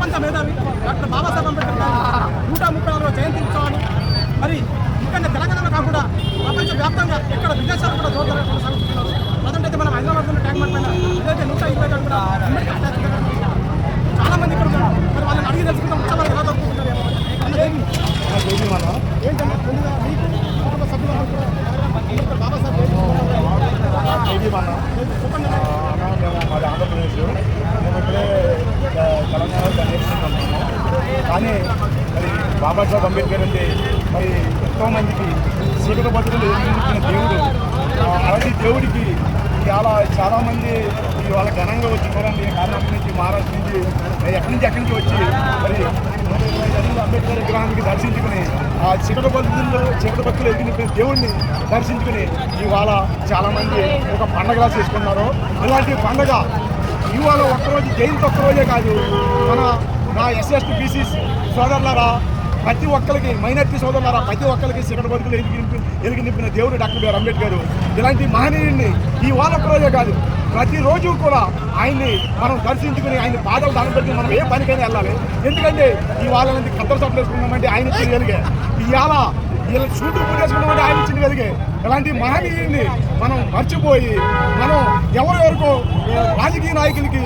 ప్రపంచ మేధావి డాక్టర్ బాబాసాహెబ్ అంబేద్కర్ నూట ముప్పై ఆరవ జయంతి ఉత్సవాన్ని మరి ఇక్కడ తెలంగాణలో కాకుండా ప్రపంచ వ్యాప్తంగా ఎక్కడ విదేశాలు కూడా జోరుగా కొనసాగుతున్నారు. ప్రజెంట్ అయితే మనం హైదరాబాద్లో ట్యాంక్ బండ్ పైన. ఇదైతే నూట ఇరవై ఐదు అడుగుల అంబేద్కర్ స్టాచ్యూ దగ్గర ఉంది. చాలా మంది ఇక్కడ ఉన్నారు మరి వాళ్ళని అడిగి తెలుసుకుంటాం ఉత్సవాలు ఎలా జరుపుకుంటున్నారు ఏమో. అన్న, దేవి, ఏంటంటే ముందుగా మీకు కుటుంబ సభ్యులందరూ కూడా అంబేద్కర్ బాబాసాహెబ్ జయంతి చెప్పండి అన్న. మాది ఆంధ్రప్రదేశ్ మేము ఇక్కడే ఆ, తెలంగాణలో నేర్చుకుంటున్నాము కానీ మరి బాబాసాహెబ్ అంబేద్కర్ అంటే మరి ఎంతోమందికి సీకట పద్ధతులు ఎదిరించిన దేవుడు అలాంటి దేవుడికి చాలా చాలామంది ఇవాళ ఘనంగా వచ్చి చూడండి కర్ణాటక నుంచి మహారాష్ట్ర నుంచి ఎక్కడి నుంచి ఎక్కడి నుంచి వచ్చి మరి అంబేద్కర్ విగ్రహానికి దర్శించుకుని ఆ చీకట పద్ధతుల్లో చీకట బతుకులు ఎదిగిన దేవుడిని దర్శించుకుని ఇవాళ చాలామంది ఒక పండగలా చేసుకున్నారు. ఇలాంటి పండగ ఇవాళ ఒక్కరోజు జయంతి ఒక్కరోజే కాదు. మన నా ఎస్ఎస్టీ బీసీ సోదరులారా ప్రతి ఒక్కరికి మైనార్టీ సోదరులారా ప్రతి ఒక్కరికి శిఖర బతుకులు ఎదిగి నింపి- ఎదిగి నింపిన దేవుడు డాక్టర్ బిఆర్ అంబేద్కర్. ఇలాంటి మహనీయుడిని ఈ వాళ్ళ ఒక్కరోజే కాదు ప్రతిరోజు కూడా ఆయన్ని మనం దర్శించుకుని ఆయన పాదాలు దానం పెట్టి మనం ఏ పనికైనా వెళ్ళాలి. ఎందుకంటే ఈ వాళ్ళ నుంచి కత్తర చట్లు వేసుకున్నామంటే ఆయన చేయగలిగే ఇవాళ వీళ్ళ షూటింగ్ పూజేసుకున్నామంటే ఆయన చిన్నగలిగే ఇలాంటి మహనీయుడిని మనం మర్చిపోయి మనం ఎవరెవరికో రాజకీయ నాయకులకి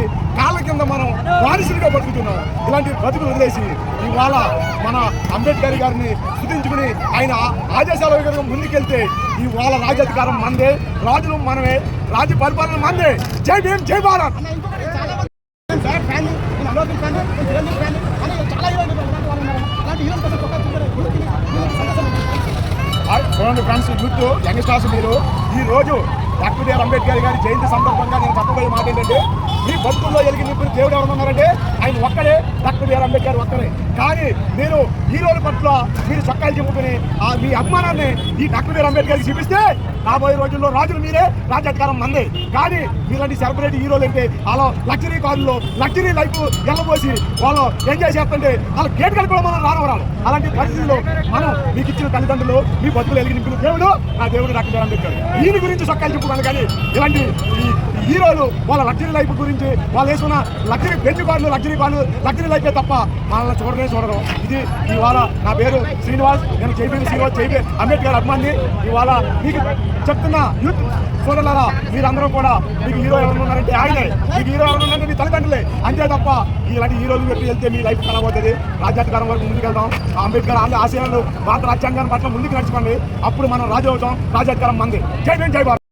కింద మనం వారసులుగా బతుకుతున్నాం. ఇలాంటి బతుకులు వదిలేసి ఇవాళ మన అంబేద్కర్ గారిని స్థుతించుకుని ఆయన ఆదేశాల విధంగా ముందుకెళ్తే ఇవాళ రాజ్యాధికారం మందే రాజులు మనమే రాజ్య పరిపాలన మందే. జై భీమ్ జై భారత్! చూడండి ఫ్రెండ్స్ యూత్ యంగ్స్టర్స్ మీరు. ఈ రోజు డాక్టర్ బిఆర్ అంబేద్కర్ గారి జయంతి సందర్భంగా నేను చెప్పబోయే మాట ఏంటంటే మీ బతుకుల్లో ఎలిగి నింపిన దేవుడు ఎవరు ఉన్నారంటే ఆయన ఒక్కడే డాక్టర్ బిఆర్ అంబేద్కర్ ఒక్కరే కానీ మీరు హీరోల పట్ల మీరు చక్కాలు చెప్పుకుని ఆ మీ అభిమానాన్ని ఈ డాక్టర్ బిఆర్ అంబేద్కర్కి చూపిస్తే రాబోయే రోజుల్లో రాజులు మీరే రాజ్యాధికారం మందే. కానీ మీలాంటి సెలబ్రిటీ హీరోలు అంటే అలా లగ్జరీ కార్లలో లగ్జరీ లైఫ్ వెళ్ళబోసి వాళ్ళు ఎంజాయ్ చేస్తుంటే వాళ్ళ గేట్ కూడా మనం రానవరాలు అలాంటి పరిస్థితుల్లో మనం మీకు ఇచ్చిన తల్లిదండ్రులు మీ బతుకులు ఎలిగి నింపిన దేవుడు నా దేవుడు డాక్టర్ బిఆర్ అంబేద్కర్. దీని గురించి చక్కాలు చెప్పుకోవాలి కానీ ఇలాంటి ఈ హీరోలు వాళ్ళ లగ్జరీ లైఫ్ గురించి వాళ్ళు వేసుకున్న లగ్జరీ బెంచ్ కార్లు లగ్జరీ కార్లు లగ్జరీ లైఫే తప్ప వాళ్ళని చూడనే చూడరు. ఇది ఇవాళ నా పేరు శ్రీనివాస్. నేను జైబీ శ్రీనివాస్ జైబీ అంబేద్కర్ అభిమాని. ఇవాళ మీకు చెప్తున్న యూత్ సోదరులారా మీరందరూ కూడా మీకు హీరో ఎవరు ఉన్నారంటే ఆయనే. మీకు హీరో ఎవరు ఉన్నారంటే మీ తల్లిదండ్రులే. అంతే తప్ప ఇలాంటి హీరోలు పెట్టి వెళ్తే మీ లైఫ్ కలబోతుంది రాజ్యాంగం వరకు ముందుకెళ్దాం. అంబేద్కర్ అన్ని ఆశయాలు భారత రాజ్యాంగాన్ని పట్ల ముందుకు నడుచుకోండి. అప్పుడు మనం రాజు అవుతాం. రాజ్యాధికారం మంది. జై భీమ్ జై భారత్.